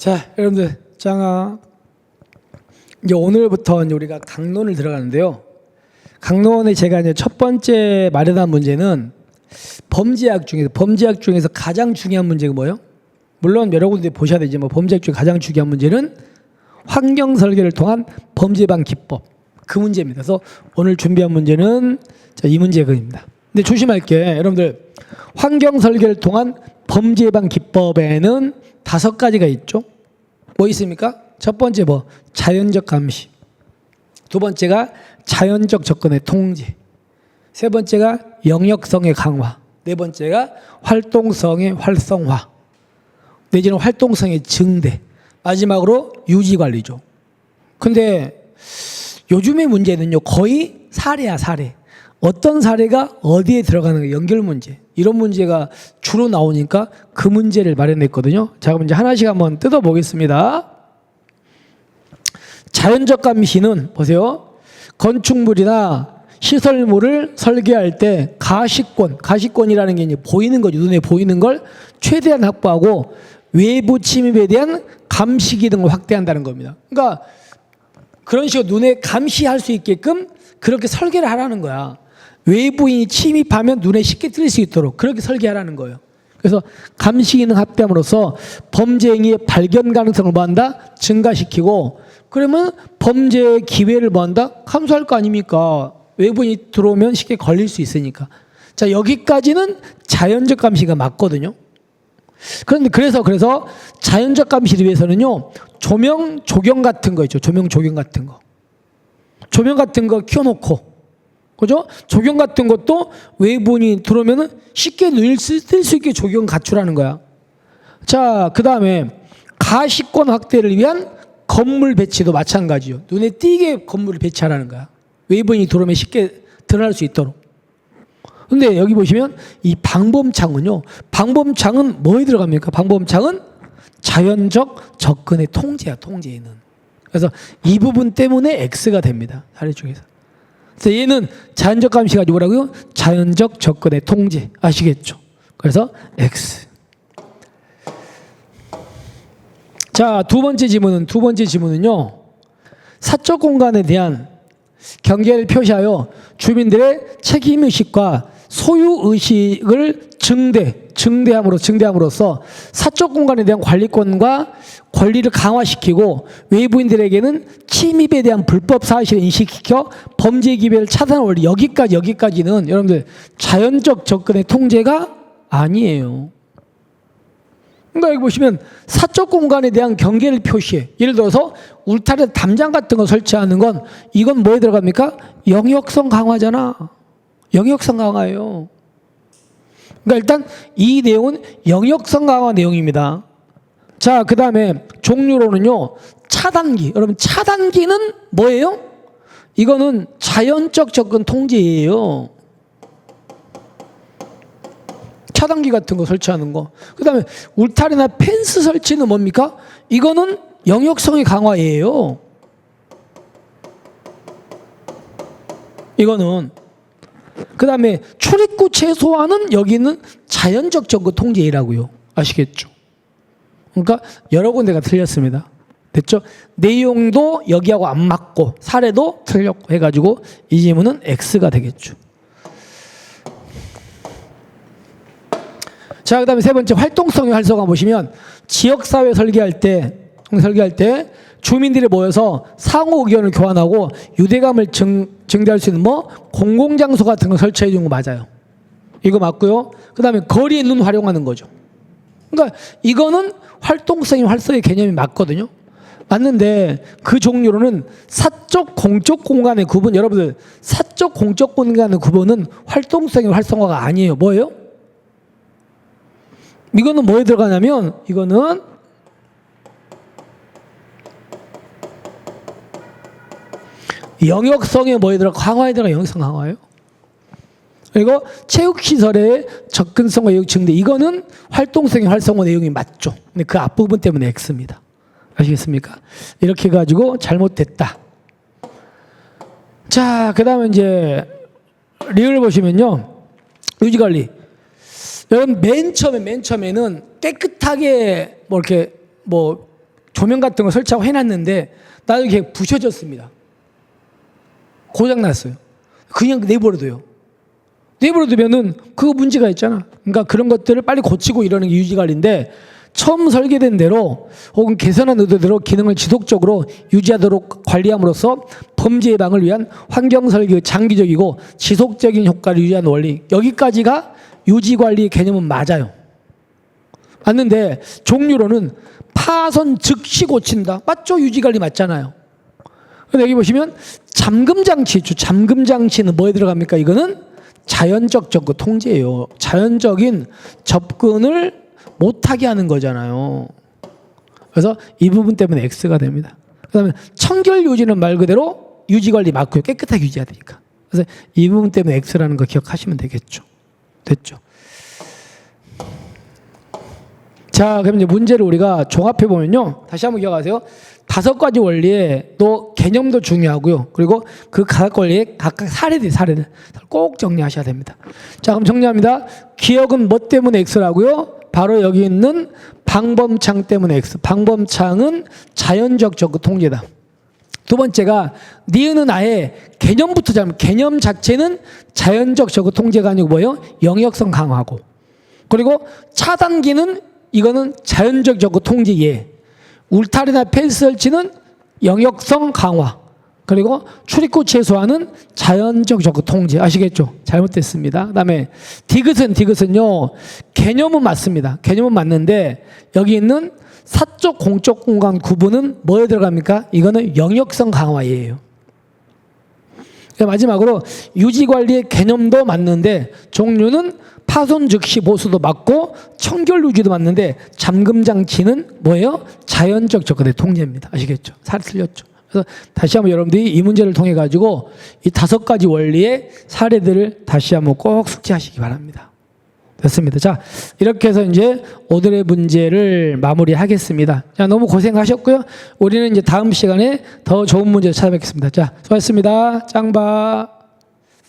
자, 여러분들, 짱아. 이제 오늘부터 우리가 강론을 들어가는데요. 강론에 제가 이제 첫 번째 마련한 문제는 범죄학 중에서 범죄학 중에서 가장 중요한 문제가 뭐예요? 물론 여러분들이 보셔야 되지 뭐 범죄학 중에 가장 중요한 문제는 환경 설계를 통한 범죄 예방 기법 그 문제입니다. 그래서 오늘 준비한 문제는 자, 이 문제입니다. 근데 조심할 게 여러분들 환경 설계를 통한 범죄 예방 기법에는 다섯 가지가 있죠. 뭐 있습니까? 첫 번째 뭐 자연적 감시. 두 번째가 자연적 접근의 통제. 세 번째가 영역성의 강화. 네 번째가 활동성의 활성화. 내지는 활동성의 증대. 마지막으로 유지 관리죠. 근데 요즘의 문제는요 거의 사례야 사례. 어떤 사례가 어디에 들어가는 가 연결 문제 이런 문제가 주로 나오니까 그 문제를 마련했거든요. 자 그럼 이제 하나씩 한번 뜯어 보겠습니다. 자연적 감시는 보세요. 건축물이나 시설물을 설계할 때 가시권, 가시권이라는 게 이제 보이는 거죠. 눈에 보이는 걸 최대한 확보하고 외부 침입에 대한 감시 기능을 확대한다는 겁니다. 그러니까 그런 식으로 눈에 감시할 수 있게끔 그렇게 설계를 하라는 거야. 외부인이 침입하면 눈에 쉽게 뜰수 있도록 그렇게 설계하라는 거예요. 그래서 감시 기능 합대함으로써 범죄 행위의 발견 가능성을 뭐한다? 증가시키고 그러면 범죄의 기회를 뭐한다? 감소할 거 아닙니까? 외부인이 들어오면 쉽게 걸릴 수 있으니까. 자, 여기까지는 자연적 감시가 맞거든요. 그런데 그래서 그래서 자연적 감시를 위해서는요 조명 조경 같은 거 있죠 조명 조경 같은 거 조명 같은 거 켜놓고 그죠 조경 같은 것도 외부인이 들어오면은 쉽게 눈을 쓸수 있게 조경 갖추라는 거야 자 그 다음에 가시권 확대를 위한 건물 배치도 마찬가지요 눈에 띄게 건물을 배치하라는 거야 외부인이 들어오면 쉽게 드러날 수 있도록 근데 여기 보시면 이 방범창은요. 방범창은 뭐에 들어갑니까? 방범창은 자연적 접근의 통제야, 통제에는. 그래서 이 부분 때문에 X가 됩니다. 사례 중에서. 그래서 얘는 자연적 감시가 뭐라고요? 자연적 접근의 통제. 아시겠죠? 그래서 X. 자, 두 번째 지문은 두 번째 지문은요. 사적 공간에 대한 경계를 표시하여 주민들의 책임 의식과 소유 의식을 증대, 증대함으로 증대함으로써 사적 공간에 대한 관리권과 권리를 강화시키고 외부인들에게는 침입에 대한 불법 사실을 인식시켜 범죄 기회를 차단하는 원리 여기까지 여기까지는 여러분들 자연적 접근의 통제가 아니에요. 그러니까 여기 보시면 사적 공간에 대한 경계를 표시해. 예를 들어서 울타리 담장 같은 거 설치하는 건 이건 뭐에 들어갑니까? 영역성 강화잖아. 영역성 강화예요. 그러니까 일단 이 내용은 영역성 강화 내용입니다. 자, 그 다음에 종류로는요, 차단기. 여러분, 차단기는 뭐예요? 이거는 자연적 접근 통제예요. 차단기 같은 거 설치하는 거. 그 다음에 울타리나 펜스 설치는 뭡니까? 이거는 영역성의 강화예요. 이거는. 그 다음에 출입구 최소화는 여기는 자연적 접근 통제이라고요. 아시겠죠? 그러니까 여러 군데가 틀렸습니다. 됐죠? 내용도 여기하고 안 맞고 사례도 틀렸고 해가지고 이 질문은 X가 되겠죠. 자, 그 다음에 세 번째 활동성의 활성화 보시면 지역 사회 설계할 때 설계할 때 주민들이 모여서 상호 의견을 교환하고 유대감을 증, 증대할 수 있는 뭐 공공장소 같은 거 설치해 주는 거 맞아요. 이거 맞고요. 그 다음에 거리에 눈 활용하는 거죠. 그러니까 이거는 활동성이 활성의 개념이 맞거든요. 맞는데 그 종류로는 사적 공적 공간의 구분 여러분들 사적 공적 공간의 구분은 활동성의 활성화가 아니에요. 뭐예요? 이거는 뭐에 들어가냐면 이거는 영역성에 뭐에 들어가 강화에 들어가 영역성 강화예요. 그리고 체육 시설의 접근성과 영역 증대 이거는 활동성의 활성화 내용이 맞죠. 근데 그 앞부분 때문에 X입니다. 아시겠습니까? 이렇게 해가지고 잘못됐다. 자, 그 다음에 이제 리을 보시면요. 유지 관리. 여러분 맨 처음에 맨 처음에는 깨끗하게 뭐 이렇게 뭐 조명 같은 거 설치하고 해놨는데 나중에 부셔졌습니다. 고장 났어요. 그냥 내버려둬요. 내버려두면은 그거 문제가 있잖아. 그러니까 그런 것들을 빨리 고치고 이러는 게 유지관리인데 처음 설계된 대로 혹은 개선한 의도대로 기능을 지속적으로 유지하도록 관리함으로써 범죄 예방을 위한 환경 설계 장기적이고 지속적인 효과를 유지하는 원리 여기까지가 유지 관리 개념은 맞아요. 맞는데 종류로는 파손 즉시 고친다. 맞죠? 유지 관리 맞잖아요. 근데 여기 보시면 잠금 장치 있죠. 잠금 장치는 뭐에 들어갑니까? 이거는 자연적 접근 통제예요. 자연적인 접근을 못하게 하는 거잖아요. 그래서 이 부분 때문에 X가 됩니다. 그 다음에 청결 유지는 말 그대로 유지 관리 맞고요. 깨끗하게 유지해야 되니까. 그래서 이 부분 때문에 X라는 거 기억하시면 되겠죠. 됐죠. 자, 그럼 이제 문제를 우리가 종합해 보면요. 다시 한번 기억하세요. 다섯 가지 원리에 또 개념도 중요하고요. 그리고 그각 원리에 각각 사례들, 사례들 꼭 정리하셔야 됩니다. 자, 그럼 정리합니다. 기억은 뭐 때문에 X라고요? 바로 여기 있는 방범창 때문에 X. 방범창은 자연적 적그 통제다. 두 번째가 니은은 아예 개념부터 잡으면 개념 자체는 자연적 적그 통제가 아니고 뭐예요? 영역성 강화고. 그리고 차단기는 이거는 자연적 적그 통제 예. 울타리나 펜스 설치는 영역성 강화. 그리고 출입구 최소화는 자연적 적그 통제. 아시겠죠? 잘못됐습니다. 그다음에 디귿은 디귿은요. 개념은 맞습니다. 개념은 맞는데 여기 있는 사적 공적 공간 구분은 뭐에 들어갑니까? 이거는 영역성 강화예요. 그러니까 마지막으로 유지 관리의 개념도 맞는데 종류는 파손 즉시 보수도 맞고 청결 유지도 맞는데 잠금 장치는 뭐예요? 자연적 접근의 통제입니다. 아시겠죠? 살 틀렸죠. 그래서 다시 한번 여러분들이 이 문제를 통해 가지고 이 다섯 가지 원리의 사례들을 다시 한번 꼭 숙지하시기 바랍니다. 됐습니다. 자, 이렇게 해서 이제 오늘의 문제를 마무리하겠습니다. 자, 너무 고생하셨고요. 우리는 이제 다음 시간에 더 좋은 문제 찾아뵙겠습니다. 자, 수고하셨습니다. 짱바.